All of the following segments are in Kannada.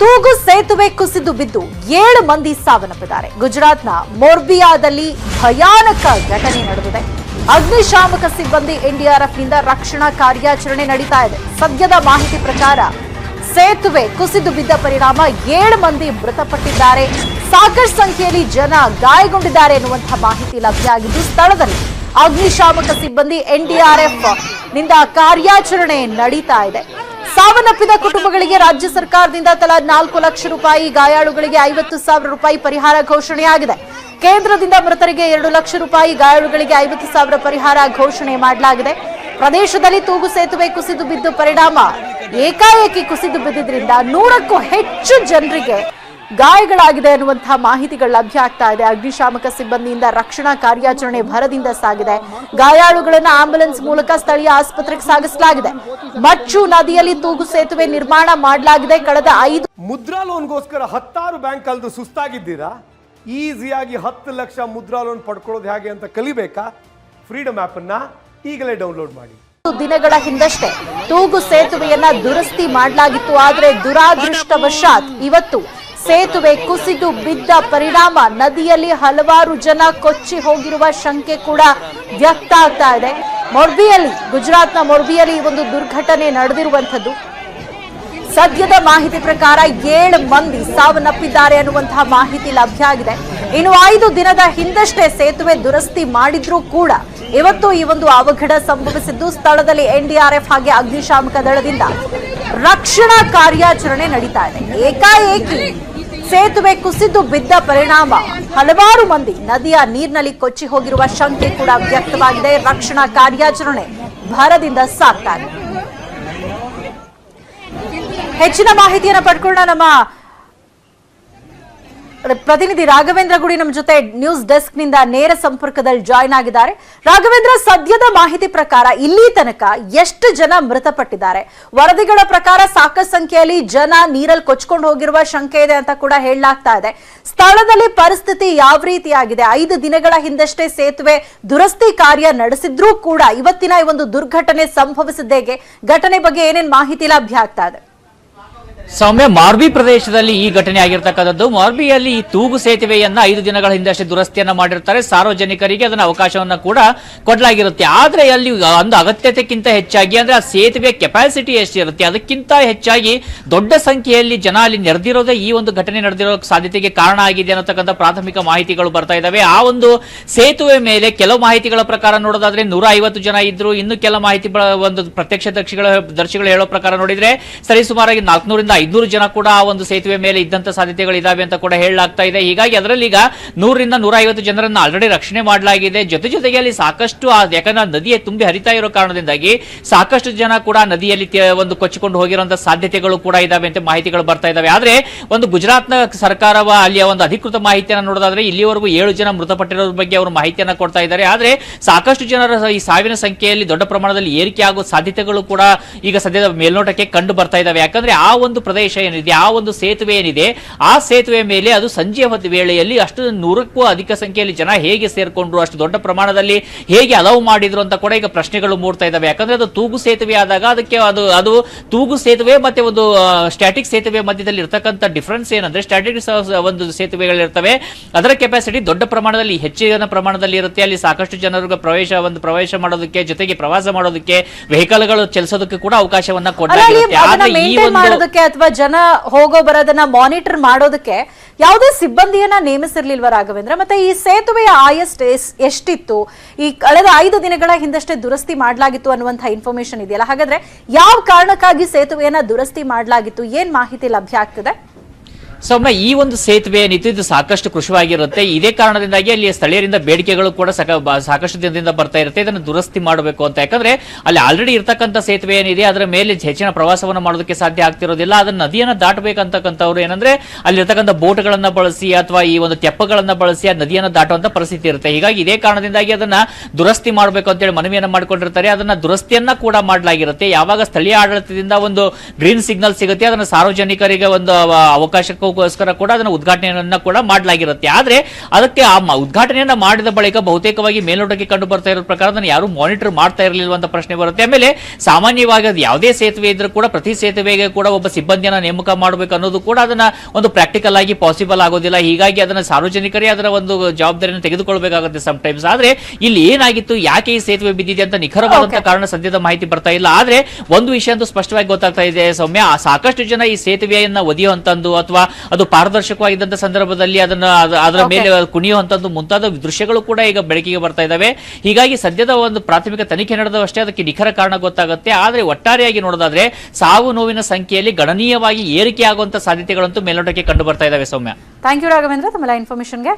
ತೂಗು ಸೇತುವೆ ಕುಸಿದು ಬಿದ್ದು ಏಳು ಮಂದಿ ಸಾವನ್ನಪ್ಪಿದ್ದಾರೆ. ಗುಜರಾತ್ನ ಮೊರ್ಬಿಯಾದಲ್ಲಿ ಭಯಾನಕ ಘಟನೆ ನಡೆದಿದೆ. ಅಗ್ನಿಶಾಮಕ ಸಿಬ್ಬಂದಿ ಎನ್ಡಿಆರ್ಎಫ್ನಿಂದ ರಕ್ಷಣಾ ಕಾರ್ಯಾಚರಣೆ ನಡೀತಾ ಇದೆ. ಸದ್ಯದ ಮಾಹಿತಿ ಪ್ರಕಾರ ಸೇತುವೆ ಕುಸಿದು ಬಿದ್ದ ಪರಿಣಾಮ ಏಳು ಮಂದಿ ಮೃತಪಟ್ಟಿದ್ದಾರೆ. ಸಾಕಷ್ಟು ಸಂಖ್ಯೆಯಲ್ಲಿ ಜನ ಗಾಯಗೊಂಡಿದ್ದಾರೆ ಎನ್ನುವಂತಹ ಮಾಹಿತಿ ಲಭ್ಯ ಆಗಿದ್ದು ಸ್ಥಳದಲ್ಲಿ ಅಗ್ನಿಶಾಮಕ ಸಿಬ್ಬಂದಿ ಎನ್ಡಿಆರ್ಎಫ್ನಿಂದ ಕಾರ್ಯಾಚರಣೆ ನಡೀತಾ ಇದೆ. ಸಾವನ್ನಪ್ಪಿದ ಕುಟುಂಬಗಳಿಗೆ ರಾಜ್ಯ ಸರ್ಕಾರದಿಂದ ತಲಾ ನಾಲ್ಕು ಲಕ್ಷ ರೂಪಾಯಿ, ಗಾಯಾಳುಗಳಿಗೆ ಐವತ್ತು ಸಾವಿರ ರೂಪಾಯಿ ಪರಿಹಾರ ಘೋಷಣೆಯಾಗಿದೆ. ಕೇಂದ್ರದಿಂದ ಮೃತರಿಗೆ ಎರಡು ಲಕ್ಷ ರೂಪಾಯಿ, ಗಾಯಾಳುಗಳಿಗೆ ಐವತ್ತು ಸಾವಿರ ಪರಿಹಾರ ಘೋಷಣೆ ಮಾಡಲಾಗಿದೆ. ಪ್ರದೇಶದಲ್ಲಿ ತೂಗು ಸೇತುವೆ ಕುಸಿದು ಬಿದ್ದು ಪರಿಣಾಮ. ಏಕಾಏಕಿ ಕುಸಿದು ಬಿದ್ದಿದ್ರಿಂದ ನೂರಕ್ಕೂ ಹೆಚ್ಚು ಜನರಿಗೆ ಗಾಯಗಳಾಗಿದೆ ಅನ್ನುವಂತಹ ಮಾಹಿತಿಗಳು ಲಭ್ಯ ಆಗ್ತಾ ಇದೆ. ಅಗ್ನಿಶಾಮಕ ಸಿಬ್ಬಂದಿಯಿಂದ ರಕ್ಷಣಾ ಕಾರ್ಯಾಚರಣೆ ಭರದಿಂದ ಸಾಗಿದೆ. ಗಾಯಾಳುಗಳನ್ನು ಆಂಬ್ಯುಲೆನ್ಸ್ ಮೂಲಕ ಸ್ಥಳೀಯ ಆಸ್ಪತ್ರೆಗೆ ಸಾಗಿಸಲಾಗಿದೆ. ಮಚ್ಚು ನದಿಯಲ್ಲಿ ತೂಗು ಸೇತುವೆ ನಿರ್ಮಾಣ ಮಾಡಲಾಗಿದೆ. ಕಳೆದ ಐದು ಮುದ್ರಾ ಲೋನ್ಗೋಸ್ಕರ ಹತ್ತಾರು ಬ್ಯಾಂಕ್ ಕಲ್ದು ಸುಸ್ತಾಗಿದ್ದೀರಾ? ಈಸಿಯಾಗಿ ಹತ್ತು ಲಕ್ಷ ಮುದ್ರಾ ಲೋನ್ ಪಡ್ಕೊಳ್ಳೋದು ಹೇಗೆ ಅಂತ ಕಲಿಬೇಕಾ? ಫ್ರೀಡಮ್ ಆ್ಯಪನ್ನ ಈಗಲೇ ಡೌನ್ಲೋಡ್ ಮಾಡಿ. ದಿನಗಳ ಹಿಂದಷ್ಟೇ ತೂಗು ಸೇತುವೆಯನ್ನ ದುರಸ್ತಿ ಮಾಡಲಾಗಿತ್ತು. ಆದರೆ ದುರಾದೃಷ್ಟವಶಾತ್ ಇವತ್ತು ಸೇತುವೆ ಕುಸಿದು ಬಿದ್ದ ಪರಿಣಾಮ. ನದಿಯಲ್ಲಿ ಹಲವಾರು ಜನ ಕೊಚ್ಚಿ ಹೋಗಿರುವ ಶಂಕೆ ಕೂಡ ವ್ಯಕ್ತ ಆಗ್ತಾ ಇದೆ. ಮೊರ್ಬಿಯಲ್ಲಿ, ಗುಜರಾತ್ನ ಮೊರ್ಬಿಯಲ್ಲಿ ಈ ಒಂದು ದುರ್ಘಟನೆ ನಡೆದಿರುವಂಥದ್ದು. ಸದ್ಯದ ಮಾಹಿತಿ ಪ್ರಕಾರ ಏಳು ಮಂದಿ ಸಾವನ್ನಪ್ಪಿದ್ದಾರೆ ಅನ್ನುವಂತಹ ಮಾಹಿತಿ ಲಭ್ಯ ಆಗಿದೆ. ಇನ್ನು ಐದು ದಿನದ ಹಿಂದಷ್ಟೇ ಸೇತುವೆ ದುರಸ್ತಿ ಮಾಡಿದ್ರೂ ಕೂಡ ಇವತ್ತು ಈ ಒಂದು ಅವಘಡ ಸಂಭವಿಸಿದ್ದು ಸ್ಥಳದಲ್ಲಿ ಎನ್ಡಿಆರ್ಎಫ್ ಹಾಗೆ ಅಗ್ನಿಶಾಮಕ ದಳದಿಂದ ರಕ್ಷಣಾ ಕಾರ್ಯಾಚರಣೆ ನಡೀತಾ ಇದೆ. ಏಕಾಏಕಿ ಸೇತುವೆ ಕುಸಿದು ಬಿದ್ದ ಪರಿಣಾಮ. ಹಲವಾರು ಮಂದಿ ನದಿಯ ನೀರಿನಲ್ಲಿ ಕೊಚ್ಚಿ ಹೋಗಿರುವ ಶಂಕೆ ಕೂಡ ವ್ಯಕ್ತವಾಗಿದೆ. ರಕ್ಷಣಾ ಕಾರ್ಯಾಚರಣೆ ಭರದಿಂದ ಇದೆ ಹೆಚ್ಚಿನ ಮಾಹಿತಿಯನ್ನು ಪಡ್ಕೊಳ್ಳೋಣ ನಮ್ಮ ಪ್ರತಿನಿಧಿ ರಾಘವೇಂದ್ರ ಗುಡಿ ನಮ್ಮ ಜೊತೆ ನ್ಯೂಸ್ ಡೆಸ್ಕ್ನಿಂದ ನೇರ ಸಂಪರ್ಕದಲ್ಲಿ ಜಾಯ್ನ್ ಆಗಿದ್ದಾರೆ. ರಾಘವೇಂದ್ರ, ಸದ್ಯದ ಮಾಹಿತಿ ಪ್ರಕಾರ ಇಲ್ಲಿ ತನಕ ಎಷ್ಟು ಜನ ಮೃತಪಟ್ಟಿದ್ದಾರೆ? ವರದಿಗಳ ಪ್ರಕಾರ ಸಾಕಷ್ಟು ಸಂಖ್ಯೆಯಲ್ಲಿ ಜನ ನೀರಲ್ಲಿ ಕೊಚ್ಕೊಂಡು ಹೋಗಿರುವ ಶಂಕೆ ಇದೆ ಅಂತ ಕೂಡ ಹೇಳಲಾಗ್ತಾ ಇದೆ. ಸ್ಥಳದಲ್ಲಿ ಪರಿಸ್ಥಿತಿ ಯಾವ ರೀತಿಯಾಗಿದೆ? ಐದು ದಿನಗಳ ಹಿಂದಷ್ಟೇ ಸೇತುವೆ ದುರಸ್ತಿ ಕಾರ್ಯ ನಡೆಸಿದ್ರೂ ಕೂಡ ಇವತ್ತಿನ ಈ ಒಂದು ದುರ್ಘಟನೆ ಸಂಭವಿಸಿದ್ದೇಗೆ ಘಟನೆ ಬಗ್ಗೆ ಏನೇನು ಮಾಹಿತಿ ಲಭ್ಯ ಆಗ್ತಾ ಇದೆ? ಸೌಮ್ಯ, ಮಾರ್ಬಿ ಪ್ರದೇಶದಲ್ಲಿ ಈ ಘಟನೆ ಆಗಿರ್ತಕ್ಕಂಥದ್ದು. ಮಾರ್ಬಿಯಲ್ಲಿ ಈ ತೂಗು ಸೇತುವೆಯನ್ನ ಐದು ದಿನಗಳ ಹಿಂದಷ್ಟೇ ದುರಸ್ತಿಯನ್ನ ಮಾಡಿರ್ತಾರೆ. ಸಾರ್ವಜನಿಕರಿಗೆ ಅದನ್ನ ಅವಕಾಶವನ್ನ ಕೂಡ ಕೊಡಲಾಗಿರುತ್ತೆ. ಆದ್ರೆ ಅಲ್ಲಿ ಒಂದು ಅಗತ್ಯತೆಗಿಂತ ಹೆಚ್ಚಾಗಿ, ಅಂದ್ರೆ ಆ ಸೇತುವೆ ಕೆಪಾಸಿಟಿ ಎಷ್ಟಿರುತ್ತೆ? ಅದಕ್ಕಿಂತ ಹೆಚ್ಚಾಗಿ ದೊಡ್ಡ ಸಂಖ್ಯೆಯಲ್ಲಿ ಜನ ಅಲ್ಲಿ ನೆರೆದಿರೋದೇ ಈ ಒಂದು ಘಟನೆ ನಡೆದಿರೋ ಸಾಧ್ಯತೆಗೆ ಕಾರಣ ಆಗಿದೆ ಅನ್ನತಕ್ಕಂಥ ಪ್ರಾಥಮಿಕ ಮಾಹಿತಿಗಳು ಬರ್ತಾ ಇದಾವೆ. ಆ ಒಂದು ಸೇತುವೆ ಮೇಲೆ ಕೆಲವು ಮಾಹಿತಿಗಳ ಪ್ರಕಾರ ನೋಡೋದಾದ್ರೆ ನೂರ ಐವತ್ತು ಜನ ಇದ್ರು. ಇನ್ನು ಕೆಲ ಮಾಹಿತಿ ಒಂದು ಪ್ರತ್ಯಕ್ಷ ದರ್ಶಿಗಳ ದರ್ಶಿಗಳು ಹೇಳೋ ಪ್ರಕಾರ ನೋಡಿದ್ರೆ ಸರಿ ಸುಮಾರಾಗಿ ನಾಲ್ಕುನೂರಿಂದ ಐನೂರು ಜನ ಕೂಡ ಆ ಒಂದು ಸೇತುವೆ ಮೇಲೆ ಇದ್ದಂತ ಸಾಧ್ಯತೆಗಳು ಇದಾವೆ ಅಂತ ಕೂಡ ಹೇಳಲಾಗ್ತಾ ಇದೆ. ಹೀಗಾಗಿ ಅದರಲ್ಲಿ ಈಗ ನೂರರಿಂದ ನೂರ ಐವತ್ತು ಜನರನ್ನ ಆಲ್ರೆಡಿ ರಕ್ಷಣೆ ಮಾಡಲಾಗಿದೆ. ಜೊತೆ ಜೊತೆಗೆ ಅಲ್ಲಿ ಸಾಕಷ್ಟು ಯಾಕಂದ್ರೆ ನದಿಯ ತುಂಬಿ ಹರಿತಾ ಇರೋ ಕಾರಣದಿಂದಾಗಿ ಸಾಕಷ್ಟು ಜನ ಕೂಡ ನದಿಯಲ್ಲಿ ಒಂದು ಕೊಚ್ಚಿಕೊಂಡು ಹೋಗಿರುವಂತಹ ಸಾಧ್ಯತೆಗಳು ಕೂಡ ಇದಾವೆ ಅಂತ ಮಾಹಿತಿಗಳು ಬರ್ತಾ ಇದಾವೆ. ಆದ್ರೆ ಒಂದು ಗುಜರಾತ್ನ ಸರ್ಕಾರವ ಅಲ್ಲಿಯ ಒಂದು ಅಧಿಕೃತ ಮಾಹಿತಿಯನ್ನು ನೋಡೋದಾದ್ರೆ ಇಲ್ಲಿವರೆಗೂ ಏಳು ಜನ ಮೃತಪಟ್ಟಿರೋದ್ರ ಬಗ್ಗೆ ಅವರು ಮಾಹಿತಿಯನ್ನು ಕೊಡ್ತಾ ಇದ್ದಾರೆ. ಆದ್ರೆ ಸಾಕಷ್ಟು ಜನರ ಈ ಸಾವಿನ ಸಂಖ್ಯೆಯಲ್ಲಿ ದೊಡ್ಡ ಪ್ರಮಾಣದಲ್ಲಿ ಏರಿಕೆ ಆಗೋ ಸಾಧ್ಯತೆಗಳು ಕೂಡ ಈಗ ಸದ್ಯದ ಮೇಲ್ನೋಟಕ್ಕೆ ಕಂಡು ಬರ್ತಾ ಇದಾವೆ. ಯಾಕಂದ್ರೆ ಆ ಒಂದು ಪ್ರದೇಶ ಏನಿದೆ ಆ ಒಂದು ಸೇತುವೆ ಏನಿದೆ ಆ ಸೇತುವೆ ಮೇಲೆ ಅದು ಸಂಜೆ ಹೊತ್ತು ವೇಳೆಯಲ್ಲಿ ಅಷ್ಟು ನೂರಕ್ಕೂ ಅಧಿಕ ಸಂಖ್ಯೆಯಲ್ಲಿ ಜನ ಹೇಗೆ ಸೇರ್ಕೊಂಡ್ರು ಅಷ್ಟು ದೊಡ್ಡ ಪ್ರಮಾಣದಲ್ಲಿ ಹೇಗೆ ಅಲೌ ಮಾಡಿದ್ರು ಅಂತ ಕೂಡ ಈಗ ಪ್ರಶ್ನೆಗಳು ಮೂಡ್ತಾ ಇದ್ದಾವೆ. ಯಾಕಂದ್ರೆ ಅದು ತೂಗು ಸೇತುವೆ ಆದಾಗ ಅದಕ್ಕೆ ಅದು ಅದು ತೂಗು ಸೇತುವೆ ಮತ್ತೆ ಒಂದು ಸ್ಟ್ಯಾಟಿಕ್ ಸೇತುವೆ ಮಧ್ಯದಲ್ಲಿ ಇರತಕ್ಕಂಥ ಡಿಫ್ರೆನ್ಸ್ ಏನಂದ್ರೆ ಸ್ಟ್ಯಾಟಿಕ್ ಒಂದು ಸೇತುವೆಗಳಿರ್ತವೆ ಅದರ ಕೆಪಾಸಿಟಿ ದೊಡ್ಡ ಪ್ರಮಾಣದಲ್ಲಿ ಹೆಚ್ಚಿನ ಪ್ರಮಾಣದಲ್ಲಿ ಇರುತ್ತೆ. ಅಲ್ಲಿ ಸಾಕಷ್ಟು ಜನರಿಗೆ ಪ್ರವೇಶ ಒಂದು ಪ್ರವೇಶ ಮಾಡೋದಕ್ಕೆ ಜೊತೆಗೆ ಪ್ರವಾಸ ಮಾಡೋದಕ್ಕೆ ವೆಹಿಕಲ್ಗಳು ಚಲಿಸೋದಕ್ಕೆ ಕೂಡ ಅವಕಾಶವನ್ನ ಅಲ್ಲ ಅಥವಾ ಜನ ಹೋಗೋ ಬರೋದನ್ನ ಮಾನಿಟರ್ ಮಾಡೋದಕ್ಕೆ ಯಾವುದೇ ಸಿಬ್ಬಂದಿಯನ್ನ ನೇಮಿಸಿರ್ಲಿಲ್ವ ರಾಘವೇಂದ್ರ? ಮತ್ತೆ ಈ ಸೇತುವೆಯ ಆಯಸ್ಟ್ ಎಷ್ಟಿತ್ತು? ಈ ಕಳೆದ ಐದು ದಿನಗಳ ಹಿಂದಷ್ಟೇ ದುರಸ್ತಿ ಮಾಡಲಾಗಿತ್ತು ಅನ್ನುವಂತಹ ಇನ್ಫಾರ್ಮೇಶನ್ ಇದೆಯಲ್ಲ. ಹಾಗಾದ್ರೆ ಯಾವ ಕಾರಣಕ್ಕಾಗಿ ಸೇತುವೆಯನ್ನ ದುರಸ್ತಿ ಮಾಡಲಾಗಿತ್ತು? ಏನ್ ಮಾಹಿತಿ ಲಭ್ಯ ಆಗ್ತದೆ? ಸೌಮ್ಯ, ಈ ಒಂದು ಸೇತುವೆ ಏನಿತ್ತು ಇದು ಸಾಕಷ್ಟು ಕೃಷಿವಾಗಿರುತ್ತೆ. ಇದೇ ಕಾರಣದಿಂದಾಗಿ ಅಲ್ಲಿ ಸ್ಥಳೀಯರಿಂದ ಬೇಡಿಕೆಗಳು ಕೂಡ ಸಾಕಷ್ಟು ದಿನದಿಂದ ಬರ್ತಾ ಇರುತ್ತೆ. ಇದನ್ನು ದುರಸ್ತಿ ಮಾಡಬೇಕು ಅಂತ. ಯಾಕಂದ್ರೆ ಅಲ್ಲಿ ಆಲ್ರೆಡಿ ಇರ್ತಕ್ಕಂಥ ಸೇತುವೆ ಏನಿದೆ ಅದರ ಮೇಲೆ ಹೆಚ್ಚಿನ ಪ್ರವಾಸವನ್ನು ಮಾಡೋದಕ್ಕೆ ಸಾಧ್ಯ ಆಗ್ತಿರೋದಿಲ್ಲ. ಅದನ್ನ ನದಿಯನ್ನು ದಾಟಬೇಕಂತಕ್ಕಂಥವ್ರು ಏನಂದ್ರೆ ಅಲ್ಲಿ ಇರ್ತಕ್ಕಂಥ ಬೋಟ್ಗಳನ್ನ ಬಳಸಿ ಅಥವಾ ಈ ಒಂದು ತೆಪ್ಪಗಳನ್ನ ಬಳಸಿ ಆ ನದಿಯನ್ನು ದಾಟುವಂತ ಪರಿಸ್ಥಿತಿ ಇರುತ್ತೆ. ಹೀಗಾಗಿ ಇದೇ ಕಾರಣದಿಂದಾಗಿ ಅದನ್ನ ದುರಸ್ತಿ ಮಾಡಬೇಕು ಅಂತೇಳಿ ಮನವಿಯನ್ನು ಮಾಡಿಕೊಂಡಿರ್ತಾರೆ. ಅದನ್ನ ದುರಸ್ತಿಯನ್ನ ಕೂಡ ಮಾಡಲಾಗಿರುತ್ತೆ. ಯಾವಾಗ ಸ್ಥಳೀಯ ಆಡಳಿತದಿಂದ ಒಂದು ಗ್ರೀನ್ ಸಿಗ್ನಲ್ ಸಿಗುತ್ತೆ, ಅದನ್ನ ಸಾರ್ವಜನಿಕರಿಗೆ ಒಂದು ಅವ- ಅವಕಾಶಕ್ಕೂ ಸಮಾರಂಭಕ್ಕೋಸ್ಕರ ಕೂಡ ಅದನ್ನು ಉದ್ಘಾಟನೆಯನ್ನ ಕೂಡ ಮಾಡಲಾಗಿರುತ್ತೆ. ಆದ್ರೆ ಅದಕ್ಕೆ ಆ ಉದ್ಘಾಟನೆಯನ್ನ ಮಾಡಿದ ಬಳಿಕ ಬಹುತೇಕವಾಗಿ ಮೇಲ್ನೋಟಕ್ಕೆ ಕಂಡು ಬರ್ತಾ ಇರೋ ಪ್ರಕಾರ ಅದನ್ನು ಯಾರು ಮಾನಿಟರ್ ಮಾಡ್ತಾ ಇರಲಿಲ್ಲ ಅಂತ ಪ್ರಶ್ನೆ ಬರುತ್ತೆ. ಆಮೇಲೆ ಸಾಮಾನ್ಯವಾಗಿ ಅದು ಯಾವುದೇ ಸೇತುವೆ ಇದ್ರೂ ಕೂಡ ಪ್ರತಿ ಸೇತುವೆಗೆ ಕೂಡ ಒಬ್ಬ ಸಿಬ್ಬಂದಿಯನ್ನು ನೇಮಕ ಮಾಡಬೇಕು ಅನ್ನೋದು ಕೂಡ ಅದನ್ನ ಒಂದು ಪ್ರಾಕ್ಟಿಕಲ್ ಆಗಿ ಪಾಸಿಬಲ್ ಆಗೋದಿಲ್ಲ. ಹೀಗಾಗಿ ಅದನ್ನ ಸಾರ್ವಜನಿಕರೇ ಅದರ ಒಂದು ಜವಾಬ್ದಾರಿಯನ್ನು ತೆಗೆದುಕೊಳ್ಬೇಕಾಗುತ್ತೆ ಸಮ್ ಟೈಮ್ಸ್ ಆದ್ರೆ ಇಲ್ಲಿ ಏನಾಗಿತ್ತು ಯಾಕೆ ಈ ಸೇತುವೆ ಬಿದ್ದಿದೆ ಅಂತ ನಿಖರವಾದಂತ ಕಾರಣ ಸದ್ಯದ ಮಾಹಿತಿ ಬರ್ತಾ ಇಲ್ಲ. ಆದ್ರೆ ಒಂದು ವಿಷಯ ಅಂತೂ ಸ್ಪಷ್ಟವಾಗಿ ಗೊತ್ತಾಗ್ತಾ ಇದೆ ಸೌಮ್ಯ. ಆ ಸಾಕಷ್ಟು ಜನ ಈ ಸೇತುವೆಯನ್ನ ಒದಿಯುವಂತದ್ದು ಅಥವಾ ಅದು ಪಾರದರ್ಶಕವಾಗಿದ್ದಂತ ಸಂದರ್ಭದಲ್ಲಿ ಅದನ್ನ ಅದ- ಅದರ ಮೇಲೆ ಕುಣಿಯುವಂತದ್ದು ಮುಂತಾದ ದೃಶ್ಯಗಳು ಕೂಡ ಈಗ ಬೆಳಕಿಗೆ ಬರ್ತಾ ಇದಾವೆ. ಹೀಗಾಗಿ ಸದ್ಯದ ಒಂದು ಪ್ರಾಥಮಿಕ ತನಿಖೆ ನಡೆದವಷ್ಟೇ ಅದಕ್ಕೆ ನಿಖರ ಕಾರಣ ಗೊತ್ತಾಗುತ್ತೆ. ಆದ್ರೆ ಒಟ್ಟಾರೆಯಾಗಿ ನೋಡೋದಾದ್ರೆ ಸಾವು ನೋವಿನ ಸಂಖ್ಯೆಯಲ್ಲಿ ಗಣನೀಯವಾಗಿ ಏರಿಕೆ ಆಗುವಂತ ಸಾಧ್ಯತೆಗಳಂತೂ ಮೇಲ್ನೋಟಕ್ಕೆ ಕಂಡು ಬರ್ತಾ ಇದಾವೆ ಸೌಮ್ಯ. Thank you Raghavendra. ತಮ್ಮೆಲ್ಲ ಇನ್ಫಾರ್ಮೇಶನ್ಗೆ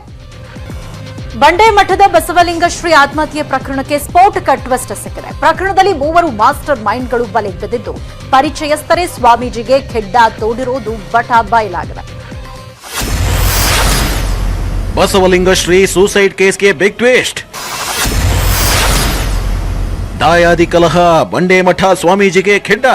ಬಂಡೆ ಮಠದ ಬಸವಲಿಂಗ ಶ್ರೀ ಆತ್ಮಹತ್ಯೆ ಪ್ರಕರಣಕ್ಕೆ ಸ್ಫೋಟಕ ಟ್ವಿಸ್ಟ್ ಸಿಕ್ಕಿದೆ ಪ್ರಕರಣದಲ್ಲಿ ಮೂವರು ಮಾಸ್ಟರ್ ಮೈಂಡ್ಗಳು ಬಲೆ ಬಿದ್ದಿದ್ದು ಪರಿಚಯಸ್ಥರೇ ಸ್ವಾಮೀಜಿಗೆ ಖೆಡ್ಡ ತೋಡಿರುವುದು ಬಟ ಬಯಲಾಗಿದೆ. ಬಸವಲಿಂಗ ಶ್ರೀ ಸೂಸೈಡ್ ಕೇಸ್ಗೆ ಬಿಗ್ ಟ್ವಿಸ್ಟ್ ದಾಯಾದಿ ಕಲಹ, ಬಂಡೆ ಮಠ ಸ್ವಾಮೀಜಿಗೆ ಖೆಡ್ಡ.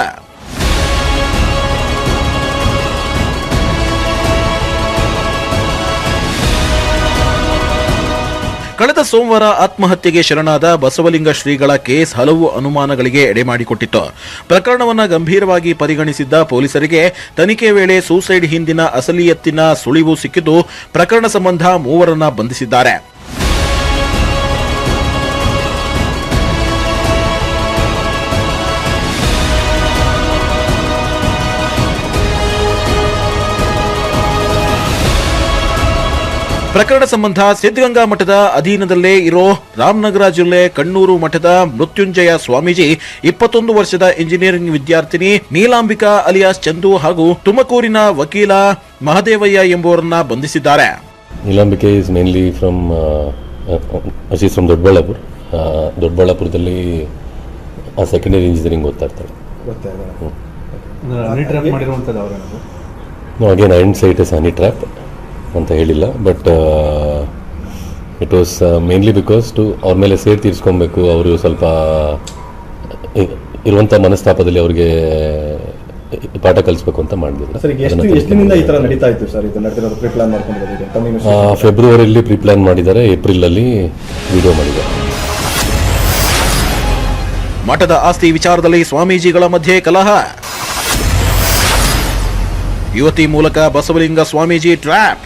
ಕಳೆದ ಸೋಮವಾರ ಆತ್ಮಹತ್ಯೆಗೆ ಶರಣಾದ ಬಸವಲಿಂಗ ಶ್ರೀಗಳ ಕೇಸ್ ಹಲವು ಅನುಮಾನಗಳಿಗೆ ಎಡೆಮಾಡಿಕೊಟ್ಟಿತ್ತು ಪ್ರಕರಣವನ್ನು ಗಂಭೀರವಾಗಿ ಪರಿಗಣಿಸಿದ್ದ ಪೊಲೀಸರಿಗೆ ತನಿಖೆ ವೇಳೆ ಸೂಸೈಡ್ ಹಿಂದಿನ ಅಸಲಿಯತ್ತಿನ ಸುಳಿವು ಸಿಕ್ಕಿದ್ದು ಪ್ರಕರಣ ಸಂಬಂಧ ಮೂವರನ್ನ ಬಂಧಿಸಿದ್ದಾರೆ. ಪ್ರಕರಣ ಸಂಬಂಧ ಸಿದ್ಧಗಂಗಾ ಮಠದ ಅಧೀನದಲ್ಲೇ ಇರೋ ರಾಮನಗರ ಜಿಲ್ಲೆ ಕಣ್ಣೂರು ಮಠದ ಮೃತ್ಯುಂಜಯ ಸ್ವಾಮೀಜಿ ಇಪ್ಪತ್ತೊಂದು ವರ್ಷದ ಇಂಜಿನಿಯರಿಂಗ್ ವಿದ್ಯಾರ್ಥಿನಿ ನೀಲಾಂಬಿಕಾ ಅಲಿಯಾಸ್ ಚಂದು ಹಾಗೂ ತುಮಕೂರಿನ ವಕೀಲ ಮಹದೇವಯ್ಯ ಎಂಬುವರನ್ನ ಬಂಧಿಸಿದ್ದಾರೆ. Neelambike is mainly from from Doddaballapura. ಆ, ದೊಡ್ಡಬಳ್ಳಾಪುರದಲ್ಲಿ ಸೆಕೆಂಡ್ ಇಯರ್ ಇಂಜಿನಿಯರಿಂಗ್ ಓದ್ತಾ ಇರ್ತಾಳೆ. ಹನಿ ಟ್ರ್ಯಾಪ್ ಮಾಡಿರುವಂಥದ್ದು ಅವರೇನದು? Again I said is honey trap ಅಂತ ಹೇಳಿಲ್ಲ but it was mainly because to ಅವ್ರ ಮೇಲೆ ಸೇರ್ ತೀರಿಸ್ಕೊಬೇಕು ಅವರು ಸ್ವಲ್ಪ ಇರುವಂಥ ಮನಸ್ತಾಪದಲ್ಲಿ ಅವ್ರಿಗೆ ಪಾಠ ಕಲಿಸ್ಬೇಕು ಅಂತ ಮಾಡಿದ್ರು ಫೆಬ್ರವರಿಯಲ್ಲಿ ಪ್ರೀ ಪ್ಲಾನ್ ಮಾಡಿದ್ದಾರೆ ಏಪ್ರಿಲಲ್ಲಿ ವಿಡಿಯೋ ಮಾಡಿದ್ದಾರೆ. ಮಠದ ಆಸ್ತಿ ವಿಚಾರದಲ್ಲಿ ಸ್ವಾಮೀಜಿಗಳ ಮಧ್ಯೆ ಕಲಹ. ಯುವತಿ ಮೂಲಕ ಬಸವಲಿಂಗ ಸ್ವಾಮೀಜಿ ಟ್ರ್ಯಾಪ್.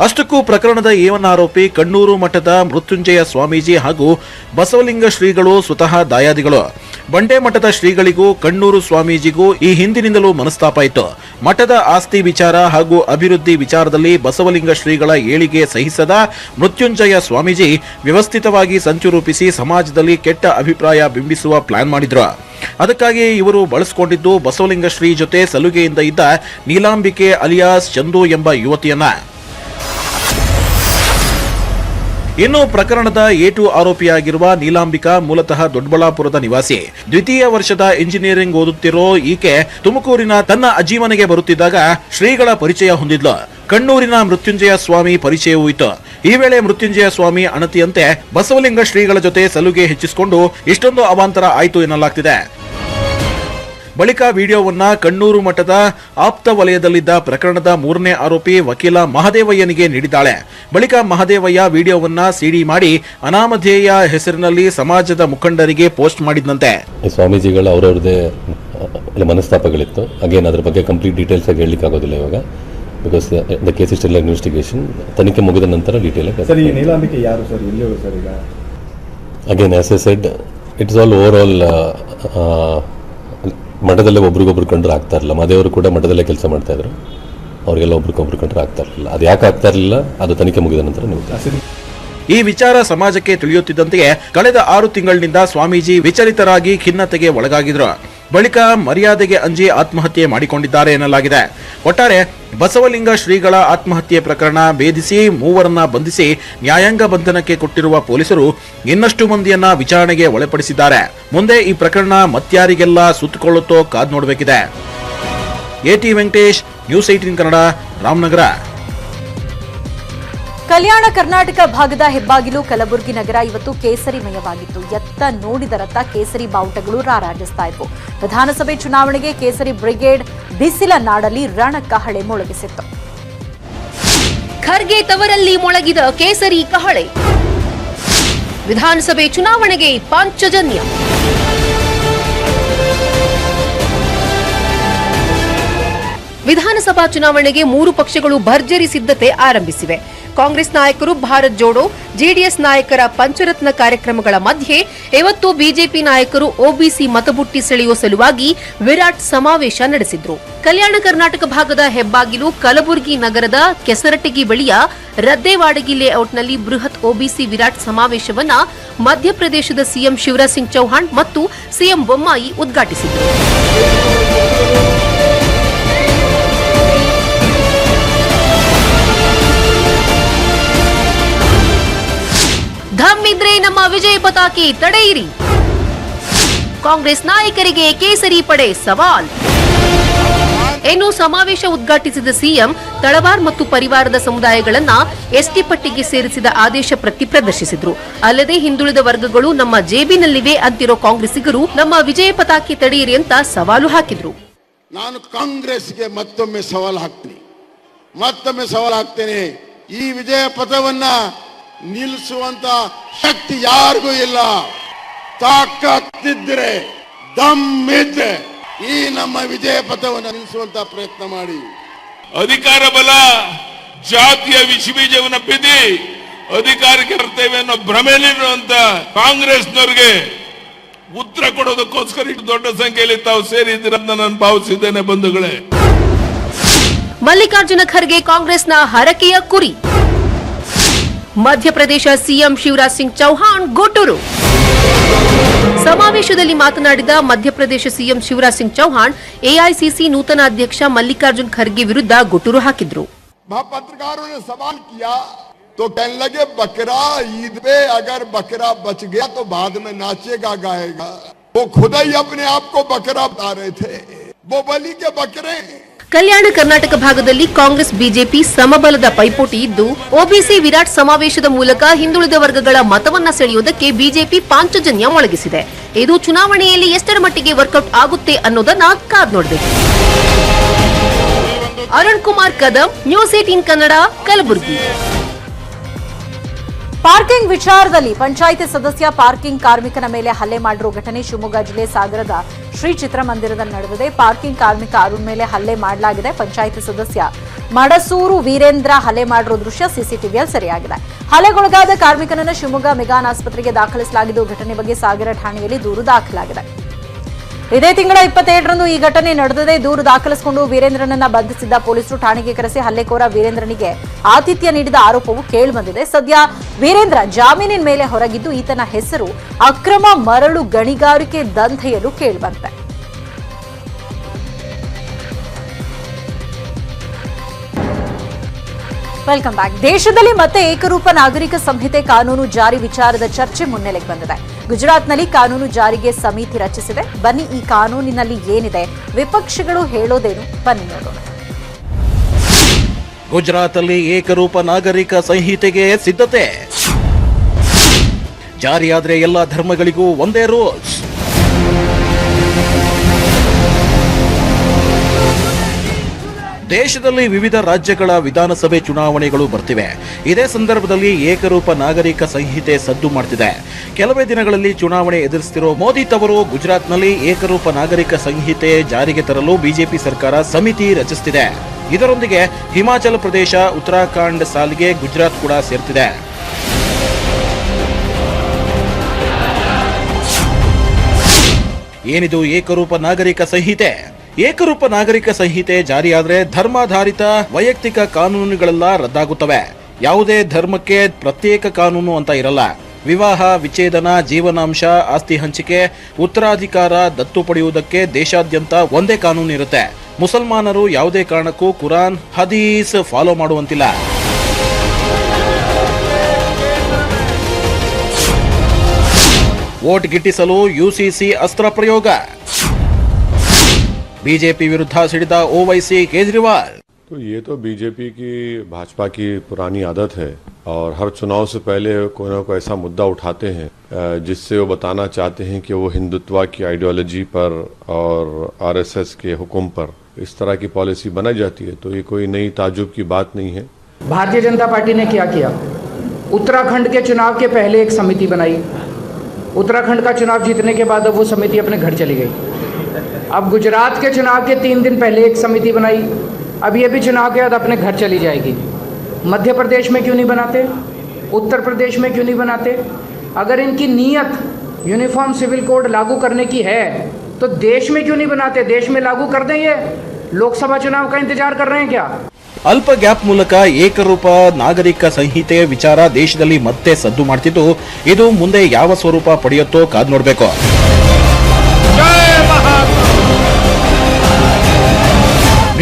ಅಷ್ಟಕ್ಕೂ ಪ್ರಕರಣದ ಏವನ್ ಆರೋಪಿ ಕಣ್ಣೂರು ಮಠದ ಮೃತ್ಯುಂಜಯ ಸ್ವಾಮೀಜಿ ಹಾಗೂ ಬಸವಲಿಂಗ ಶ್ರೀಗಳು ಸ್ವತಃ ದಾಯಾದಿಗಳು. ಬಂಡೆ ಮಠದ ಶ್ರೀಗಳಿಗೂ ಕಣ್ಣೂರು ಸ್ವಾಮೀಜಿಗೂ ಈ ಹಿಂದಿನಿಂದಲೂ ಮನಸ್ತಾಪ ಇತ್ತು. ಮಠದ ಆಸ್ತಿ ವಿಚಾರ ಹಾಗೂ ಅಭಿವೃದ್ಧಿ ವಿಚಾರದಲ್ಲಿ ಬಸವಲಿಂಗ ಶ್ರೀಗಳ ಏಳಿಗೆ ಸಹಿಸದ ಮೃತ್ಯುಂಜಯ ಸ್ವಾಮೀಜಿ ವ್ಯವಸ್ಥಿತವಾಗಿ ಸಂಚು ರೂಪಿಸಿ ಸಮಾಜದಲ್ಲಿ ಕೆಟ್ಟ ಅಭಿಪ್ರಾಯ ಬಿಂಬಿಸುವ ಪ್ಲಾನ್ ಮಾಡಿದ್ರು. ಅದಕ್ಕಾಗಿ ಇವರು ಬಳಸಿಕೊಂಡಿದ್ದು ಬಸವಲಿಂಗ ಶ್ರೀ ಜೊತೆ ಸಲುಗೆಯಿಂದ ಇದ್ದ ನೀಲಾಂಬಿಕೆ ಅಲಿಯಾಸ್ ಚಂದು ಎಂಬ ಯುವತಿಯನ್ನ. ಇನ್ನು ಪ್ರಕರಣದ ಏಟು ಆರೋಪಿಯಾಗಿರುವ ನೀಲಾಂಬಿಕಾ ಮೂಲತಃ ದೊಡ್ಡಬಳ್ಳಾಪುರದ ನಿವಾಸಿ. ದ್ವಿತೀಯ ವರ್ಷದ ಇಂಜಿನಿಯರಿಂಗ್ ಓದುತ್ತಿರೋ ಈಕೆ ತುಮಕೂರಿನ ತನ್ನ ಅಜೀವನಿಗೆ ಬರುತ್ತಿದ್ದಾಗ ಶ್ರೀಗಳ ಪರಿಚಯ ಹೊಂದಿದ್ಲು. ಕಣ್ಣೂರಿನ ಮೃತ್ಯುಂಜಯ ಸ್ವಾಮಿ ಪರಿಚಯವೂ ಇತ್ತು. ಈ ವೇಳೆ ಮೃತ್ಯುಂಜಯ ಸ್ವಾಮಿ ಅಣತಿಯಂತೆ ಬಸವಲಿಂಗ ಶ್ರೀಗಳ ಜೊತೆ ಸಲುಗೆ ಹೆಚ್ಚಿಸಿಕೊಂಡು ಇಷ್ಟೊಂದು ಅವಾಂತರ ಆಯಿತು ಎನ್ನಲಾಗ್ತಿದೆ. ಬಳಿಕ ವಿಡಿಯೋವನ್ನ ಕಣ್ಣೂರು ಮಠದ ಆಪ್ತ ವಲಯದಲ್ಲಿದ್ದ ಪ್ರಕರಣದ ಮೂರನೇ ಆರೋಪಿ ವಕೀಲ ಮಹದೇವಯ್ಯನಿಗೆ ನೀಡಿದ್ದಾಳೆ. ಬಳಿಕ ಮಹದೇವಯ್ಯ ವಿಡಿಯೋವನ್ನ ಸಿಡಿ ಮಾಡಿ ಅನಾಮಧೇಯ ಹೆಸರಿನಲ್ಲಿ ಸಮಾಜದ ಮುಖಂಡರಿಗೆ ಪೋಸ್ಟ್ ಮಾಡಿದಂತೆ ಸ್ವಾಮೀಜಿಗಳು ಅವರವ್ರದೇ ಮನಸ್ತಾಪಗಳಿತ್ತು. ಅಗೇನ್ ಅದ್ರ ಬಗ್ಗೆ ಕಂಪ್ಲೀಟ್ ಡೀಟೇಲ್ಸ್ ಆಗಿ ಹೇಳಲಿಕ್ಕೆ ಆಗೋದಿಲ್ಲ ಇವಾಗ. Because the case is still investigation ತನಿಖೆ ಮುಗಿದ ನಂತರ ಡೀಟೇಲ್ ಸರ್ ಈ ನೀಲಾಂಬಿಕೆ ಯಾರು ಸರ್? ಎಲ್ಲಿಯವರು ಸರ್ ಈಗ? Again as I said it's all over all ಮಠದಲ್ಲೇ ಒಬ್ರಿಗೊಬ್ರು ಕಂಡ್ರೆ ಆಗ್ತಾ ಇರಲಿಲ್ಲ. ಮನೆಯವರು ಕೂಡ ಮಠದಲ್ಲೇ ಕೆಲಸ ಮಾಡ್ತಾ ಇದ್ರು. ಅವರಿಗೆಲ್ಲ ಒಬ್ರಿಗೊಬ್ರು ಕಂಡ್ರೆ ಆಗ್ತಾ ಇರಲಿಲ್ಲ. ಅದು ಯಾಕೆ ಆಗ್ತಾ ಇರಲಿಲ್ಲ? ಅದು ತನಿಖೆ ಮುಗಿದ ನಂತರ ನೀವು ಈ ವಿಚಾರ ಸಮಾಜಕ್ಕೆ ತಿಳಿಯುತ್ತಿದ್ದಂತೆಯೇ ಕಳೆದ ಆರು ತಿಂಗಳಿನಿಂದ ಸ್ವಾಮೀಜಿ ವಿಚಲಿತರಾಗಿ ಖಿನ್ನತೆಗೆ ಒಳಗಾಗಿದ್ರು. ಬಳಿಕ ಮರ್ಯಾದೆಗೆ ಅಂಜಿ ಆತ್ಮಹತ್ಯೆ ಮಾಡಿಕೊಂಡಿದ್ದಾರೆ ಎನ್ನಲಾಗಿದೆ. ಒಟ್ಟಾರೆ ಬಸವಲಿಂಗ ಶ್ರೀಗಳ ಆತ್ಮಹತ್ಯೆ ಪ್ರಕರಣ ಭೇದಿಸಿ ಮೂವರನ್ನ ಬಂಧಿಸಿ ನ್ಯಾಯಾಂಗ ಬಂಧನಕ್ಕೆ ಕೊಟ್ಟಿರುವ ಪೊಲೀಸರು ಇನ್ನಷ್ಟು ಮಂದಿಯನ್ನ ವಿಚಾರಣೆಗೆ ಒಳಪಡಿಸಿದ್ದಾರೆ. ಮುಂದೆ ಈ ಪ್ರಕರಣ ಮತ್ಯಾರಿಗೆಲ್ಲ ಸುತ್ತಿಕೊಳ್ಳುತ್ತೋ ಕಾದ್ ನೋಡಬೇಕಿದೆ. AT Venkatesh, news eighteen Kannada, Ramanagara. Kalyana Karnataka ಭಾಗದ ಹೆಬ್ಬಾಗಿಲು ಕಲಬುರಗಿ ನಗರ ಇವತ್ತು ಕೇಸರಿಮಯವಾಗಿತ್ತು. ಎತ್ತ ನೋಡಿದರತ್ತ ಕೇಸರಿ ಬಾವುಟಗಳು ರಾರಾಜಿಸ್ತಾ ಇದ್ವು. ವಿಧಾನಸಭೆ ಚುನಾವಣೆಗೆ ಕೇಸರಿ ಬ್ರಿಗೇಡ್ ಬಿಸಿಲ ನಾಡಲ್ಲಿ ರಣಕಹಳೆ ಮೊಳಗಿಸಿತ್ತು. ಖರ್ಗೆ ತವರಲ್ಲಿ ಮೊಳಗಿದ ಕೇಸರಿ ಕಹಳೆ. ವಿಧಾನಸಭೆ ಚುನಾವಣೆಗೆ ಪಾಂಚಜನ್ಯ. ವಿಧಾನಸಭಾ ಚುನಾವಣೆಗೆ ಮೂರು ಪಕ್ಷಗಳು ಭರ್ಜರಿ ಸಿದ್ಧತೆ ಆರಂಭಿಸಿವೆ. ಕಾಂಗ್ರೆಸ್ ನಾಯಕರು ಭಾರತ್ ಜೋಡೋ, ಜೆಡಿಎಸ್ ನಾಯಕರ ಪಂಚರತ್ನ ಕಾರ್ಯಕ್ರಮಗಳ ಮಧ್ಯೆ ಇವತ್ತು ಬಿಜೆಪಿ ನಾಯಕರು ಒಬಿಸಿ ಮತಬುಟ್ಟಿ ಸೆಳೆಯುವ ಸಲುವಾಗಿ ವಿರಾಟ್ ಸಮಾವೇಶ ನಡೆಸಿದ್ರು. ಕಲ್ಯಾಣ ಕರ್ನಾಟಕ ಭಾಗದ ಹೆಬ್ಬಾಗಿಲು ಕಲಬುರಗಿ ನಗರದ ಕೆಸರಟಗಿ ಬಳಿಯ ರದ್ದೇವಾಡಗಿ ಲೇಔಟ್ನಲ್ಲಿ ಬೃಹತ್ ಒಬಿಸಿ ವಿರಾಟ್ ಸಮಾವೇಶವನ್ನ ಮಧ್ಯಪ್ರದೇಶದ ಸಿಎಂ ಶಿವರಾಜ್ ಸಿಂಗ್ ಚೌಹಾಣ್ ಮತ್ತು ಸಿಎಂ ಬೊಮ್ಮಾಯಿ ಉದ್ಘಾಟಿಸಿದರು. ಧಮ್ ಇದ್ರೆ ನಮ್ಮ ವಿಜಯ ಪತಾಕೆ ತಡೆಯಿರಿ. ಕಾಂಗ್ರೆಸ್ ನಾಯಕರಿಗೆ ಕೇಸರಿ ಪಡೆ ಸವಾಲ್. ಇನ್ನು ಸಮಾವೇಶ ಉದ್ಘಾಟಿಸಿದ ಸಿಎಂ, ತಳವಾರ್ ಮತ್ತು ಪರಿವಾರದ ಸಮುದಾಯಗಳನ್ನ ಎಸ್ಟಿ ಪಟ್ಟಿಗೆ ಸೇರಿಸಿದ ಆದೇಶ ಪ್ರತಿ ಪ್ರದರ್ಶಿಸಿದ್ರು. ಅಲ್ಲದೆ ಹಿಂದುಳಿದ ವರ್ಗಗಳು ನಮ್ಮ ಜೇಬಿನಲ್ಲಿವೆ ಅಂತಿರೋ ಕಾಂಗ್ರೆಸ್ಸಿಗರು ನಮ್ಮ ವಿಜಯ ಪತಾಕೆ ತಡೆಯಿರಿ ಅಂತ ಸವಾಲು ಹಾಕಿದ್ರು. ನಾನು ಕಾಂಗ್ರೆಸ್ಗೆ ಮತ್ತೊಮ್ಮೆ ಸವಾಲು ಹಾಕ್ತೀನಿ. ಮತ್ತೊಮ್ಮೆ ಸವಾಲು ಹಾಕ್ತೇನೆ. ಈ ವಿಜಯ ಪಥವನ್ನ ನಿಲ್ಲಿಸುವಂತ ಶಕ್ತಿ ಯಾರಿಗೂ ಇಲ್ಲ. ತಾಕತ್ತಿದ್ರೆ ದಮ್ಮಿದ್ರೆ ಈ ನಮ್ಮ ವಿಜಯ ಪಥವನ್ನು ನಿಲ್ಲಿಸುವಂತ ಪ್ರಯತ್ನ ಮಾಡಿ. ಅಧಿಕಾರ ಬಲ ಜಾತಿಯ ವಿಷಬೀಜವನ್ನು ಬಿದ್ದಿ ಅಧಿಕಾರಕ್ಕೆ ಬರ್ತೇವೆ ಅನ್ನೋ ಭ್ರಮೆಯಲ್ಲಿರುವಂತ ಕಾಂಗ್ರೆಸ್ನವರಿಗೆ ಉತ್ತರ ಕೊಡೋದಕ್ಕೋಸ್ಕರ ಇಷ್ಟು ದೊಡ್ಡ ಸಂಖ್ಯೆಯಲ್ಲಿ ತಾವು ಸೇರಿದ್ದೀರಂತ ನಾನು ಭಾವಿಸಿದ್ದೇನೆ ಬಂಧುಗಳೇ. ಮಲ್ಲಿಕಾರ್ಜುನ ಖರ್ಗೆ ಕಾಂಗ್ರೆಸ್ನ ಹರಕೆಯ ಕುರಿ. ಮಧ್ಯಪ್ರದೇಶ ಸಿಎಂ ಶಿವರಾಜ್ ಸಿಂಗ್ ಚೌಹಾಣ್ ಗುಟುರು ಸಮಾವೇಶದಲ್ಲಿ ಮಾತನಾಡಿದ ಮಧ್ಯಪ್ರದೇಶ ಸಿಎಂ ಶಿವರಾಜ್ ಸಿಂಗ್ ಚೌಹಾಣ್ ಎಐಸಿಸಿ ನೂತನ ಅಧ್ಯಕ್ಷ ಮಲ್ಲಿಕಾರ್ಜುನ್ ಖರ್ಗೆ ವಿರುದ್ಧ ಗುಟುರು ಹಾಕಿದ್ರು वहाँ पत्रकारों ने सवाल किया तो कहने लगे बकरा ईद पे अगर बकरा बच गया तो बाद में नाचेगा गाएगा वो खुद ही अपने आप को बकरा बता रहे थे वो बलि के बकरे हैं। ಕಲ್ಯಾಣ ಕರ್ನಾಟಕ ಭಾಗದಲ್ಲಿ ಕಾಂಗ್ರೆಸ್, ಬಿಜೆಪಿ ಸಮಬಲದ ಪೈಪೋಟಿ ಇದ್ದು ಒಬಿಸಿ ವಿರಾಟ್ ಸಮಾವೇಶದ ಮೂಲಕ ಹಿಂದುಳಿದ ವರ್ಗಗಳ ಮತವನ್ನ ಸೆಳೆಯುವುದಕ್ಕೆ ಬಿಜೆಪಿ ಪಾಂಚಜನ್ಯ ಮೊಳಗಿಸಿದೆ. ಇದು ಚುನಾವಣೆಯಲ್ಲಿ ಎಷ್ಟರ ಮಟ್ಟಿಗೆ ವರ್ಕೌಟ್ ಆಗುತ್ತೆ ಅನ್ನೋದನ್ನ ಕಾದ್ ನೋಡಬೇಕು. Arun Kumar Kadam, news eighteen Kannada, Kalaburagi. Parking ವಿಚಾರದಲ್ಲಿ ಪಂಚಾಯಿತಿ ಸದಸ್ಯ ಪಾರ್ಕಿಂಗ್ ಕಾರ್ಮಿಕನ ಮೇಲೆ ಹಲ್ಲೆ ಮಾಡಿರುವ ಘಟನೆ ಶಿವಮೊಗ್ಗ ಜಿಲ್ಲೆ ಸಾಗರದ ಶ್ರೀ ಚಿತ್ರಮಂದಿರದಲ್ಲಿ ನಡೆದಿದೆ ಪಾರ್ಕಿಂಗ್ ಕಾರ್ಮಿಕ ಅರುಣ್ ಮೇಲೆ ಹಲ್ಲೆ ಮಾಡಲಾಗಿದೆ. ಪಂಚಾಯಿತಿ ಸದಸ್ಯ ಮಡಸೂರು ವೀರೇಂದ್ರ ಹಲ್ಲೆ ಮಾಡಿರೋ ದೃಶ್ಯ ಸಿಸಿಟಿವಿಯಲ್ಲಿ ಸೆರೆಯಾಗಿದೆ. ಹಲ್ಲೆಗೊಳಗಾದ ಕಾರ್ಮಿಕನನ್ನು ಶಿವಮೊಗ್ಗ ಮೆಗಾನ್ ಆಸ್ಪತ್ರೆಗೆ ದಾಖಲಿಸಲಾಗಿದ್ದು, ಘಟನೆ ಬಗ್ಗೆ ಸಾಗರ ಠಾಣೆಯಲ್ಲಿ ದೂರು ದಾಖಲಾಗಿದೆ. ಇದೇ ತಿಂಗಳ ಇಪ್ಪತ್ತೇಳರಂದು ಈ ಘಟನೆ ನಡೆದಿದೆ. ದೂರು ದಾಖಲಿಸಿಕೊಂಡು ವೀರೇಂದ್ರನನ್ನ ಬಂಧಿಸಿದ್ದ ಪೊಲೀಸರು ಠಾಣೆಗೆ ಕರೆಸಿ ಹಲ್ಲೆಕೋರ ವೀರೇಂದ್ರನಿಗೆ ಆತಿಥ್ಯ ನೀಡಿದ ಆರೋಪವು ಕೇಳಿಬಂದಿದೆ. ಸದ್ಯ ವೀರೇಂದ್ರ ಜಾಮೀನಿನ ಮೇಲೆ ಹೊರಗಿದ್ದು, ಈತನ ಹೆಸರು ಅಕ್ರಮ ಮರಳು ಗಣಿಗಾರಿಕೆ ದಂಧೆಯಲು ಕೇಳಿಬಂತೆ ವೆಲ್ಕಮ್ ಬ್ಯಾಕ್ ದೇಶದಲ್ಲಿ ಮತ್ತೆ ಏಕರೂಪ ನಾಗರಿಕ ಸಂಹಿತೆ ಕಾನೂನು ಜಾರಿ ವಿಚಾರದ ಚರ್ಚೆ ಮುನ್ನೆಲೆಗೆ ಬಂದಿದೆ. ಗುಜರಾತ್ನಲ್ಲಿ ಕಾನೂನು ಜಾರಿಗೆ ಸಮಿತಿ ರಚಿಸಿದೆ. ಬನ್ನಿ ಈ ಕಾನೂನಿನಲ್ಲಿ ಏನಿದೆ? ವಿಪಕ್ಷಗಳು ಹೇಳೋದೇನು? ಬನ್ನಿ ನೋಡೋಣ. ಗುಜರಾತಲ್ಲಿ ಏಕರೂಪ ನಾಗರಿಕ ಸಂಹಿತೆಗೆ ಸಿದ್ಧತೆ. ಜಾರಿಯಾದರೆ ಎಲ್ಲ ಧರ್ಮಗಳಿಗೂ ಒಂದೇ ರೂಲ್ಸ್. ದೇಶದಲ್ಲಿ ವಿವಿಧ ರಾಜ್ಯಗಳ ವಿಧಾನಸಭೆ ಚುನಾವಣೆಗಳು ಬರ್ತಿವೆ. ಇದೇ ಸಂದರ್ಭದಲ್ಲಿ ಏಕರೂಪ ನಾಗರಿಕ ಸಂಹಿತೆ ಸದ್ದು ಮಾಡ್ತಿದೆ. ಕೆಲವೇ ದಿನಗಳಲ್ಲಿ ಚುನಾವಣೆ ಎದುರಿಸುತ್ತಿರೋ ಮೋದಿ ತವರು ಗುಜರಾತ್ನಲ್ಲಿ ಏಕರೂಪ ನಾಗರಿಕ ಸಂಹಿತೆ ಜಾರಿಗೆ ತರಲು ಬಿಜೆಪಿ ಸರ್ಕಾರ ಸಮಿತಿ ರಚಿಸುತ್ತಿದೆ ಇದರೊಂದಿಗೆ ಹಿಮಾಚಲ ಪ್ರದೇಶ, ಉತ್ತರಾಖಂಡ್ ಸಾಲಿಗೆ ಗುಜರಾತ್ ಕೂಡ ಸೇರ್ತಿದೆ. ಏನಿದು ಏಕರೂಪ ನಾಗರಿಕ ಸಂಹಿತೆ? ಏಕರೂಪ ನಾಗರಿಕ ಸಂಹಿತೆ ಜಾರಿಯಾದರೆ ಧರ್ಮಾಧಾರಿತ ವೈಯಕ್ತಿಕ ಕಾನೂನುಗಳೆಲ್ಲ ರದ್ದಾಗುತ್ತವೆ. ಯಾವುದೇ ಧರ್ಮಕ್ಕೆ ಪ್ರತ್ಯೇಕ ಕಾನೂನು ಅಂತ ಇರಲ್ಲ. ವಿವಾಹ, ವಿಚ್ಛೇದನ, ಜೀವನಾಂಶ, ಆಸ್ತಿ ಹಂಚಿಕೆ, ಉತ್ತರಾಧಿಕಾರ, ದತ್ತು ಪಡೆಯುವುದಕ್ಕೆ ದೇಶಾದ್ಯಂತ ಒಂದೇ ಕಾನೂನು ಇರುತ್ತೆ. ಮುಸಲ್ಮಾನರು ಯಾವುದೇ ಕಾರಣಕ್ಕೂ ಕುರಾನ್, ಹದೀಸ್ ಫಾಲೋ ಮಾಡುವಂತಿಲ್ಲ. ವೋಟ್ ಗಿಟ್ಟಿಸಲು ಯುಸಿಸಿ ಅಸ್ತ್ರ ಪ್ರಯೋಗ. बीजेपी विरुद्ध सिड़द ओवैसी केजरीवाल। तो ये तो बीजेपी की भाजपा की पुरानी आदत है और हर चुनाव से पहले कोई ना कोई ऐसा मुद्दा उठाते हैं जिससे वो बताना चाहते हैं कि वो हिंदुत्व की आइडियोलॉजी पर और आरएसएस के हुक्म पर इस तरह की पॉलिसी बनाई जाती है तो ये कोई नई ताजुब की बात नहीं है। भारतीय जनता पार्टी ने क्या किया? उत्तराखंड के चुनाव के पहले एक समिति बनाई। उत्तराखंड का चुनाव जीतने के बाद अब वो समिति अपने घर चली गई। अब गुजरात के चुनाव के तीन दिन पहले एक समिति बनाई अब ये भी चुनाव के बाद अपने घर चली जाएगी मध्य प्रदेश में क्यों नहीं बनाते उत्तर प्रदेश में क्यों नहीं बनाते अगर इनकी नीयत यूनिफॉर्म सिविल कोड लागू करने की है तो देश में क्यों नहीं बनाते देश में लागू कर दें ये लोकसभा चुनाव का इंतजार कर रहे हैं क्या ಅಲ್ಪ ಗ್ಯಾಪ್ ಮೂಲಕ ಏಕರೂಪ ನಾಗರಿಕ ಸಂಹಿತೆ ವಿಚಾರ ದೇಶದಲ್ಲಿ ಮತ್ತೆ ಸದ್ದು ಮಾಡ್ತಿದ್ದು ಇದು ಮುಂದೆ ಯಾವ ಸ್ವರೂಪ ಪಡೆಯುತ್ತೋ ಕಾದ್ ನೋಡ್ಬೇಕು